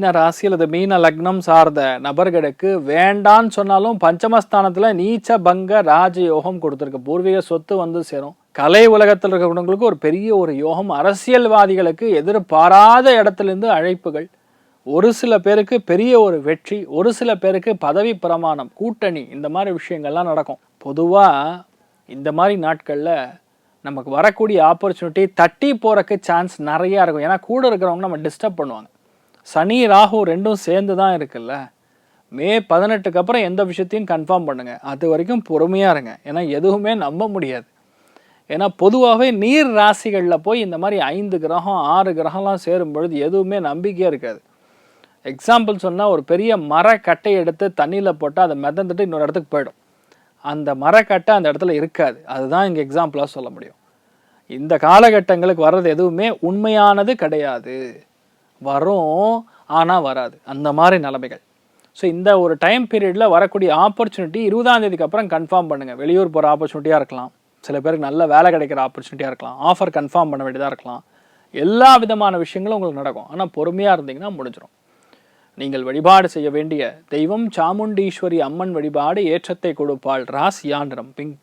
மீன ராசி அல்லது மீன லக்னம் சார்ந்த நபர்களுக்கு வேண்டான்னு சொன்னாலும் பஞ்சமஸ்தானத்தில் நீச்ச பங்க ராஜயோகம் கொடுத்துருக்கு. பூர்வீக சொத்து வந்து சேரும். கலை உலகத்தில் இருக்கிறவங்களுக்கு ஒரு பெரிய ஒரு யோகம். அரசியல்வாதிகளுக்கு எதிர்பாராத இடத்துலேருந்து அழைப்புகள். ஒரு சில பேருக்கு பெரிய ஒரு வெற்றி ஒரு சில பேருக்கு பதவி பிரமாணம் கூட்டணி இந்த மாதிரி விஷயங்கள்லாம் நடக்கும். பொதுவாக இந்த மாதிரி நாட்களில் நமக்கு வரக்கூடிய ஆப்பர்ச்சுனிட்டி தட்டி போகிறக்கு சான்ஸ் நிறையா இருக்கும். ஏன்னா கூட இருக்கிறவங்க நம்ம டிஸ்டர்ப் பண்ணுவாங்க. சனி ராகு ரெண்டும் சேர்ந்து தான் இருக்குல்ல. மே பதினெட்டுக்கு அப்புறம் எந்த விஷயத்தையும் கன்ஃபார்ம் பண்ணுங்கள் அது வரைக்கும் பொறுமையாக இருங்க. ஏன்னா எதுவுமே நம்ப முடியாது. ஏன்னா பொதுவாகவே நீர் ராசிகளில் போய் இந்த மாதிரி ஐந்து கிரகம் ஆறு கிரகம்லாம் சேரும் பொழுது எதுவுமே நம்பிக்கையாக இருக்காது. எக்ஸாம்பிள் சொன்னால் ஒரு பெரிய மரக்கட்டை எடுத்து தண்ணியில் போட்டால் அதை மிதந்துட்டு இன்னொரு இடத்துக்கு போயிடும். அந்த மரக்கட்டை அந்த இடத்துல இருக்காது. அதுதான் இங்கே எக்ஸாம்பிளாக சொல்ல முடியும். இந்த காலகட்டங்களுக்கு வர்றது எதுவுமே உண்மையானது கிடையாது. வரும் ஆனால் வராது. அந்த மாதிரி நிலைமைகள். ஸோ இந்த ஒரு டைம் பீரியடில் வரக்கூடிய ஆப்பர்ச்சுனிட்டி இருபதாம் தேதிக்கு அப்புறம் கன்ஃபார்ம் பண்ணுங்கள் வெளியூர் போகிற ஆப்பர்ச்சுனிட்டியாக இருக்கலாம். சில பேருக்கு நல்ல வேலை கிடைக்கிற ஆப்பர்ச்சுனிட்டியாக இருக்கலாம். ஆஃபர் கன்ஃபார்ம் பண்ண வேண்டியதாக இருக்கலாம். எல்லா விதமான விஷயங்களும் உங்களுக்கு நடக்கும். ஆனால் பொறுமையாக இருந்தீங்கன்னா முடிஞ்சிடும் நீங்கள் வழிபாடு செய்ய வேண்டிய தெய்வம் சாமுண்டீஸ்வரி அம்மன் வழிபாடு ஏற்றத்தை கொடுப்பாள். ராசியாண்டிரம் பிங்க்